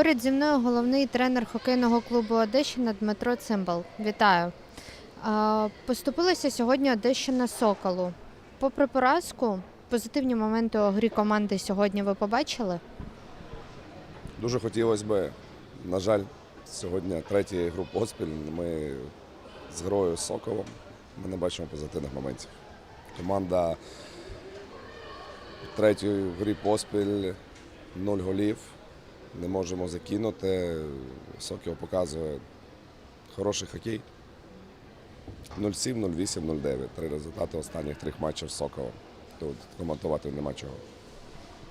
Поряд зі мною головний тренер хокейного клубу Одещина Дмитро Цимбал. Вітаю. Поступилася сьогодні Одещина Соколу. Попри поразку, позитивні моменти у грі команди сьогодні ви побачили? Дуже хотілося б, на жаль, сьогодні третій гру поспіль. Ми з грою Соколом. Ми не бачимо позитивних моментів. Команда третій грі поспіль, нуль голів. Не можемо закинути. Сокіл показує хороший хокей. 0-7, 0-8, 0-9. Три результати останніх трьох матчів з Соколом. Тут коментувати нема чого.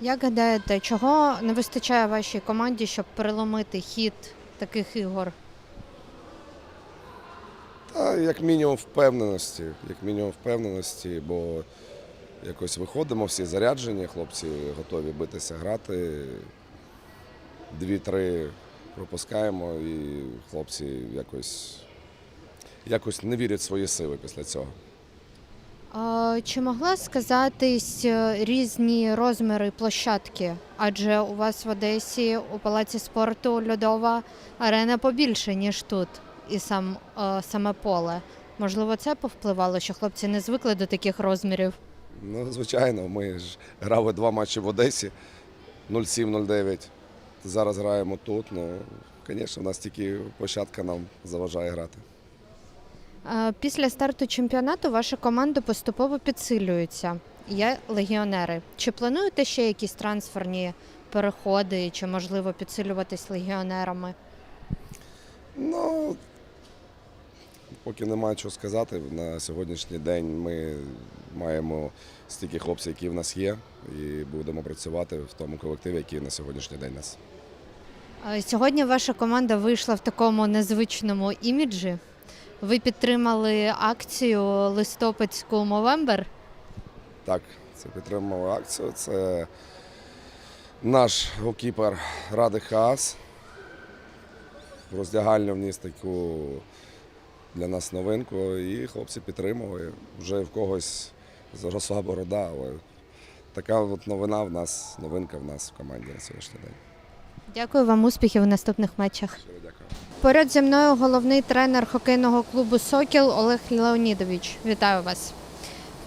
Як гадаєте, чого не вистачає вашій команді, щоб переломити хід таких ігор? Та як мінімум впевненості, як мінімум впевненості, бо якось виходимо всі заряджені, хлопці готові битися грати. Дві-три пропускаємо, і хлопці якось, якось не вірять в свої сили після цього. Чи могла сказатись е, різні розміри площадки? Адже у вас в Одесі у палаці спорту льодова арена побільше, ніж тут, і сам е, саме поле. Можливо, це повпливало, що хлопці не звикли до таких розмірів. Ну, звичайно, ми ж грали два матчі в Одесі 0-7-0-9. Зараз граємо тут. Ну, звісно, у нас тільки площадка нам заважає грати. Після старту чемпіонату ваша команда поступово підсилюється. Є легіонери. Чи плануєте ще якісь трансферні переходи, чи можливо підсилюватись легіонерами? Ну, поки немає чого сказати. На сьогоднішній день ми маємо стільки хлопців, які в нас є, і будемо працювати в тому колективі, який на сьогоднішній день нас. Сьогодні ваша команда вийшла в такому незвичному іміджі. Ви підтримали акцію листопадську Мовембер. Так, це підтримували акцію. Це наш голкіпер Ради Хаас. В роздягальню вніс таку для нас новинку, і хлопці підтримували. Вже в когось заросла борода, але така от новина в нас, новинка в нас в команді на сьогоднішній день. Дякую вам успіхів у наступних матчах. Дякую. Поряд зі мною головний тренер хокейного клубу Сокіл Олег Леонідович. Вітаю вас.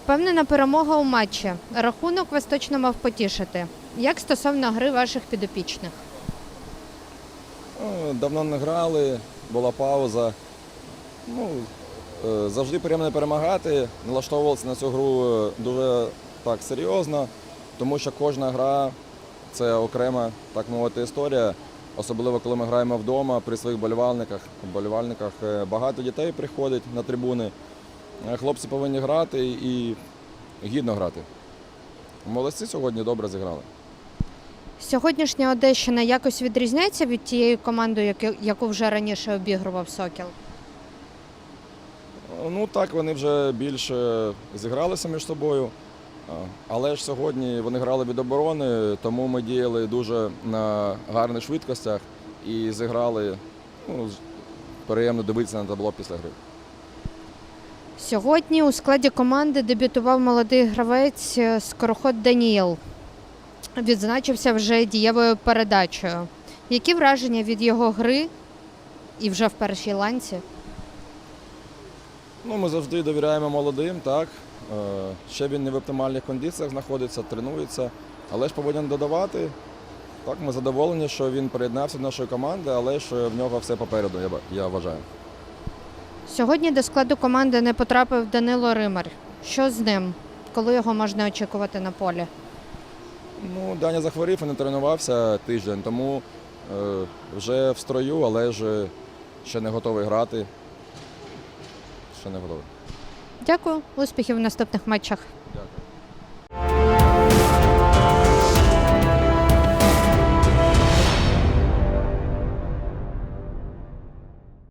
Впевнена перемога у матчі. Рахунок вас точно мав потішити. Як стосовно гри ваших підопічних? Ну, Давно не грали, була пауза. Ну, е, завжди приємно перемагати. Налаштовувалися на цю гру е, дуже так серйозно, тому що кожна гра це окрема, так мовити, історія. Особливо коли ми граємо вдома при своїх болівальниках. Болівальниках е, багато дітей приходить на трибуни. Е, Хлопці повинні грати і гідно грати. Молодці сьогодні добре зіграли. Сьогоднішня Одещина якось відрізняється від тієї команди, яку вже раніше обігрував Сокіл. Ну так, вони вже більше зігралися між собою. Але ж сьогодні вони грали від оборони, тому ми діяли дуже на гарних швидкостях і зіграли. Ну, приємно дивитися на табло після гри. Сьогодні у складі команди дебютував молодий гравець е, Скороход Даніїл. Відзначився вже дієвою передачею. Які враження від його гри і вже в першій ланці? Ну, ми завжди довіряємо молодим, так. Е, Ще він не в оптимальних кондиціях знаходиться, тренується, але ж повинен додавати. Так, ми задоволені, що він приєднався до нашої команди, але ж в нього все попереду, я я вважаю. Сьогодні до складу команди не потрапив Данило Римар. Що з ним? Коли його можна очікувати на полі? Ну, Даня захворів і не тренувався тиждень, тому е, вже в строю, але ж ще не готовий грати. Ще не готовий. Дякую, успіхів в наступних матчах.